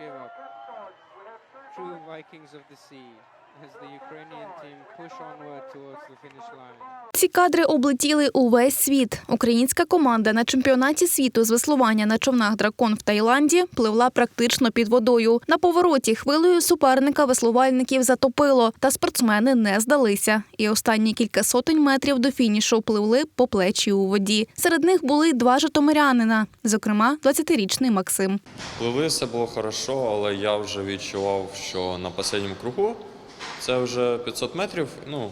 Up. True Vikings of the sea Ці кадри облетіли увесь світ. Українська команда на чемпіонаті світу з веслування на човнах дракон в Таїланді пливла практично під водою. На повороті хвилею суперника веслувальників затопило, та спортсмени не здалися. І останні кілька сотень метрів до фінішу пливли по плечі у воді. Серед них були й два житомирянина, зокрема, 20-річний Максим. Пливли все було хорошо, але я вже відчував, що на останньому кругу це вже 500 метрів. Ну,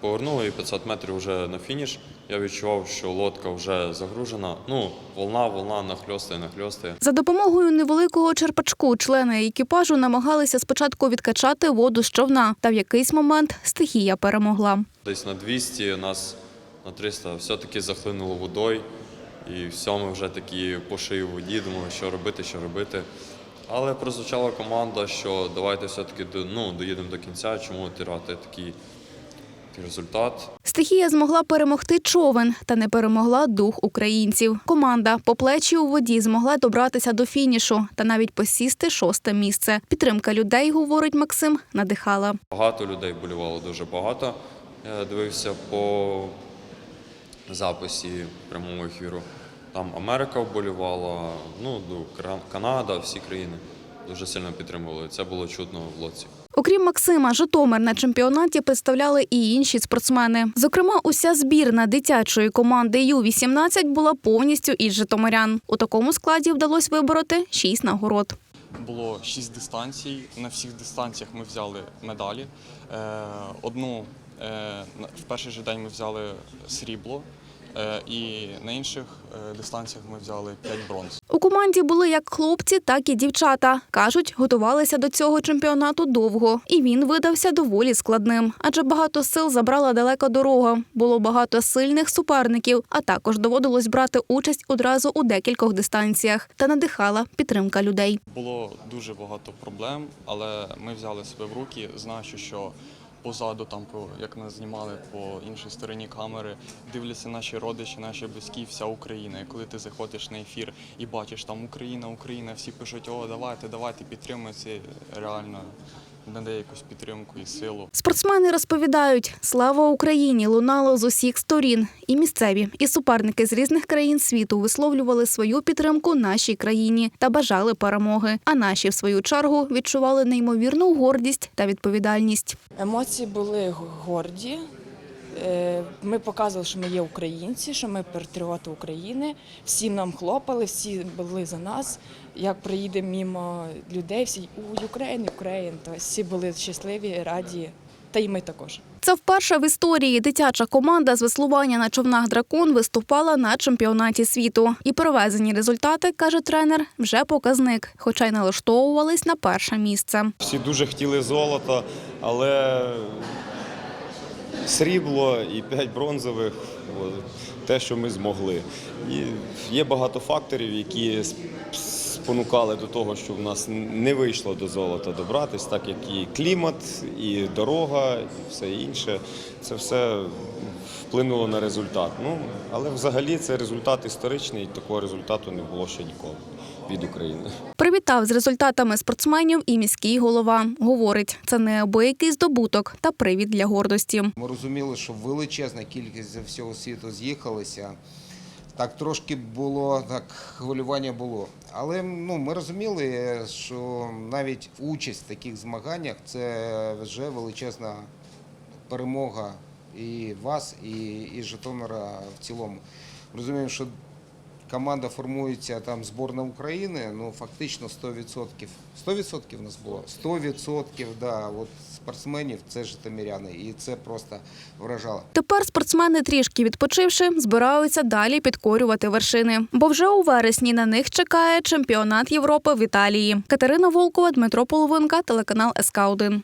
повернули і 500 метрів вже на фініш. Я відчував, що лодка вже загружена. Ну, волна, волна нахльостає, нахльостає. За допомогою невеликого черпачку члени екіпажу намагалися спочатку відкачати воду з човна, та в якийсь момент стихія перемогла. Десь на 200, нас на 300 все-таки захлинуло водою. І все, ми вже такі по шиї воді, думали, що робити, що робити. Але прозвучала команда, що давайте все-таки ну, доїдемо до кінця, чому тирати такий результат. Стихія змогла перемогти човен та не перемогла дух українців. Команда по плечі у воді змогла добратися до фінішу та навіть посісти шосте місце. Підтримка людей, говорить Максим, надихала. Багато людей болювало дуже багато. Я дивився по записі прямого ефіру. Там Америка вболівала, ну, ну, Канада, всі країни дуже сильно підтримували. Це було чутно в лодці. Окрім Максима, Житомир на чемпіонаті представляли і інші спортсмени. Зокрема, уся збірна дитячої команди Ю-18 була повністю із житомирян. У такому складі вдалося вибороти шість нагород. Було шість дистанцій. На всіх дистанціях ми взяли медалі. Е, Одну е, на- в перший же день ми взяли срібло, і на інших е, дистанціях ми взяли 5 бронз. У команді були як хлопці, так і дівчата. Кажуть, готувалися до цього чемпіонату довго, і він видався доволі складним. Адже багато сил забрала далека дорога. Було багато сильних суперників, а також доводилось брати участь одразу у декількох дистанціях. Та надихала підтримка людей. Було дуже багато проблем, але ми взяли себе в руки, знаючи, що позаду, там, по- як нас знімали по іншій стороні камери, дивляться наші родичі, наші близькі, вся Україна. І коли ти заходиш на ефір і бачиш там Україна, Україна, всі пишуть, о, давайте, давайте, підтримуйте, реально надає якусь підтримку і силу. Спортсмени розповідають, слава Україні лунало з усіх сторін. І місцеві, і суперники з різних країн світу висловлювали свою підтримку нашій країні та бажали перемоги. А наші, в свою чергу, відчували неймовірну гордість та відповідальність. Емоції були горді. Е, Ми показували, що ми є українці, що ми патріоти України. Всі нам хлопали, всі були за нас. Як приїдемо мимо людей, всі у Україн, Україн. То всі були щасливі, раді. Та й ми також. Це вперше в історії дитяча команда з веслування на човнах дракон виступала на чемпіонаті світу. І привезені результати, каже тренер, вже показник, хоча й налаштовувались на перше місце. Всі дуже хотіли золото, але срібло і 5 бронзових те, що ми змогли. І є багато факторів, які спонукали до того, що в нас не вийшло до золота добратись, так як і клімат, і дорога, і все інше. Це все вплинуло на результат. Ну, але взагалі це результат історичний, такого результату не було ще ніколи від України. Привітав з результатами спортсменів і міський голова. Говорить, це неабиякий здобуток та привід для гордості. Ми розуміли, що величезна кількість з всього світу з'їхалися. Так трошки було, так хвилювання було. Але ну, ми розуміли, що навіть участь в таких змаганнях це вже величезна перемога і вас, і, і Житомира в цілому. Розуміємо, що команда формується там зборна України, ну фактично 100%. 100% у нас було? 100%, да, от спортсменів це житомиряни. І це просто вражало. Тепер спортсмени, трішки відпочивши, збираються далі підкорювати вершини. Бо вже у вересні на них чекає чемпіонат Європи в Італії. Катерина Волкова, Дмитро Половинка, телеканал СК 1